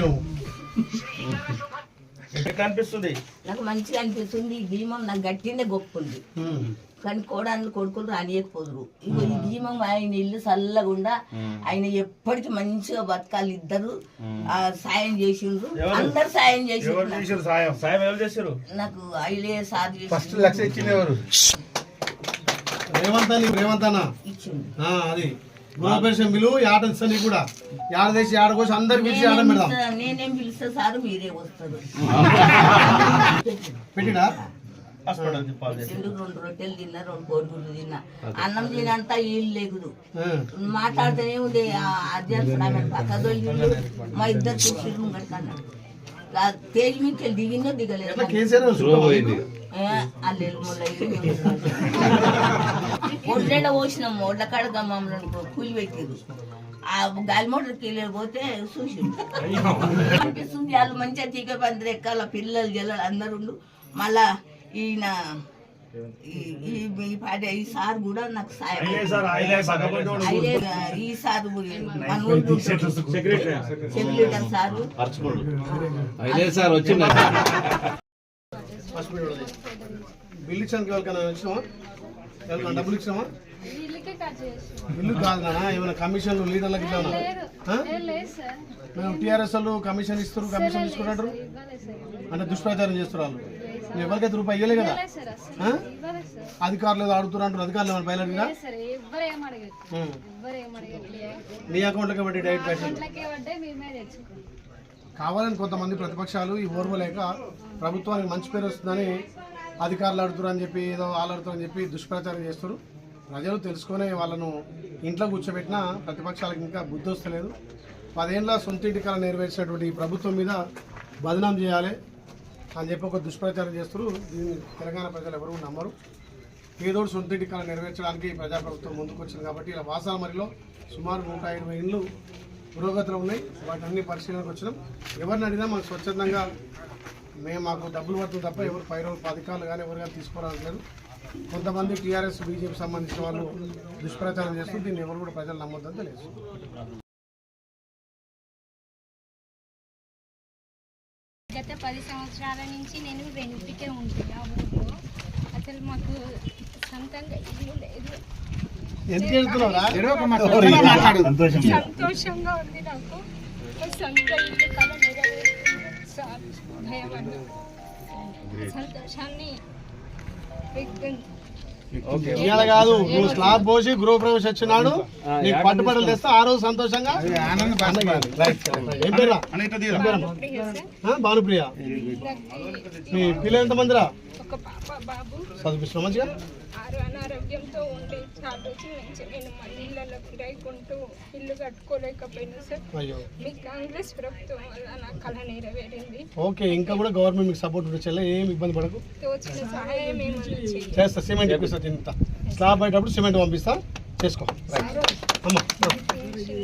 నువ్వు ఎట్లా అనిపిస్తుంది నాకు మంచిగా అనిపిస్తుంది ఈ భీమం నాకు గట్టినే గొప్పంది. ఉమ్. కానీ కోడళ్ళు కొడుకులు రానియకపోదురు. ఇగో ఈ భీమం ఆయన ఇల్లు చల్లగుండా ఆయన ఎప్పటికీ మంచిగా బతకాలి ఇద్దరు. ఆ, సాయం చేసిండ్రు. అందరు సాయం చేసిండ్రు నాకు. చేశారు సాయం? సాయం ఎవరు చేశారు నాకు ఐలే సాధి ఫస్ట్ లక్ష ఇచ్చింది ఎవరు? రేవంత్ రేవంత్ అది. ఇస్తాను నీకు కూడా. యాడ తెచ్చి యాడ కోసం అందరికి పిలిచి ఆడ నేనేం పెడదాం. పిలుస్తా- నేనేం పిలుస్తా సారు మీరే వస్తారు. పెట్టినా? రెండు రొట్టెలు తిన్నా రెండు కోడిగుడ్లు తిన్నా. అన్నం తినంతా వీళ్ళు లేకుదు. మాట్లాడుతూనే ఉంది ఆ అధ్యక్షుడు ఆమె పక్క దొల్లిండు మా ఇద్దరు కూర్చుని ముంగడుకన్నాడు తేజ్ మీకు వెళ్ళి దిగిందో దిగలేదు. ఒడ్లెడ పోసినాం ఒడ్ల కాడక మమ్మల్ని కూలి పెట్టారు ఆ గాలి మోటార్కి వెళ్ళి పోతే చూసి అనిపిస్తుంది వాళ్ళు మంచిగా తీగ పందిరి ఎక్కాల పిల్లలు జల్లలు అందరు ఉండు. మళ్ళా ఈయన ఈ- పాట ఈ సార్ కూడా నాకు సాయం ఈ sir secretary sir? Sir hospital bill ఇచ్చానికి ఎవరికైనా ఇచ్చినావా? ఎవరికైనా డబ్బులు చేసి బిల్లు కాదు నాన్న ఏమైనా కమిషన్లు లీడర్లకు ఇద్దామా మేము టీఆర్ఎస్ వాళ్ళు కమిషన్ ఇస్తారు కమిషన్ తీసుకుంటారు. అంటే దుష్ప్రచారం చేస్తారు వాళ్ళు. నువ్వు ఎవరికైతే రూపాయి ఇవ్వలే కదా? అధికారులు ఏదో అడుగుతారు అంటారు అధికారులు ఏమైనా అడగట్లేదు. నీ అకౌంట్లోకి బట్టి డైరెక్ట్ కావాలని కొంతమంది ప్రతిపక్షాలు ఈ ఓర్వలేక ప్రభుత్వానికి మంచి పేరు వస్తుందని అధికారులు అడుగుతారు అని చెప్పి ఏదో వాళ్ళు అడుగుతారు అని చెప్పి దుష్ప్రచారం చేస్తారు ప్రజలు తెలుసుకొని వాళ్ళను ఇంట్లో కూర్చోబెట్టినా ప్రతిపక్షాలకు ఇంకా బుద్ధి వస్తలేదు. పదేళ్ళ సొంత ఇంటికల నెరవేర్చినటువంటి ఈ ప్రభుత్వం మీద బదనాం చేయాలి అని చెప్పి ఒక దుష్ప్రచారం చేస్తారు దీన్ని తెలంగాణ ప్రజలు ఎవరు నమ్మరు. ఏదోడు సొంత ఇంటికల నెరవేర్చడానికి ప్రజాప్రభుత్వం ముందుకు వచ్చింది కాబట్టి ఇలా వాసామరిలో సుమారు నూట ఇరవై ఇండ్లు పురోగతిలో ఉన్నాయి. వాటి అన్ని పరిశీలనకు వచ్చినాం. ఎవరిని అడిగినా మనం స్వచ్ఛందంగా మేము మాకు డబ్బులు పడుతుంది తప్ప ఎవరు పై రోజు అధికారులు కానీ ఎవరు కానీ తీసుకోవడానికి కొంతమంది టీఆర్ఎస్ బీజేపీ సంబంధించిన వాళ్ళు దుష్ప్రచారం చేస్తూ దీన్ని ఎవరు కూడా ప్రజలు నమ్మొద్దని తెలియదు. గత పది సంవత్సరాల నుంచి నేను ఉంటుంది ఆ ఊళ్ళో అసలు మాకు సొంతంగా ఇల్లు లేదు. సంతోషంగా ఉంది నాకు. సొంత ఇల్లు కళ సార్ దయవల్ల సంతోషాన్ని వ్యక్తం ఇవాళ కాదు నువ్వు స్లాబ్ పోసి గృహ ప్రవేశం వచ్చినాడు నీకు పట్టుబడులు తెస్తే ఆ రోజు సంతోషంగా? భానుప్రియ. మీ పిల్లలు ఎంతమందిరా? ఒక పాప బాబు. చదివిస్తున్నావు మంచిగా? ఆరు అనారోగ్యంతో ఉండే చాలా రోజుల నుంచి నేను మన ఇళ్ళలో కిరాయికుంటూ ఇల్లు కట్టుకోలేకపోయినా సార్. మీ కాంగ్రెస్ ప్రభుత్వం వల్ల నా కళ నెరవేరింది. ఓకే ఇంకా కూడా గవర్నమెంట్ మీకు సపోర్ట్ ఉంటే చెల్లె ఏం ఇబ్బంది పడకు. తోచిన సహాయం ఏమైనా చేస్తా సిమెంట్ ఇప్పిస్తా తింటా. స్లాబ్ అయ్యేటప్పుడు సిమెంట్ పంపిస్తా చేసుకో. అమ్మా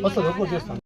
వస్తుంది చేస్తాను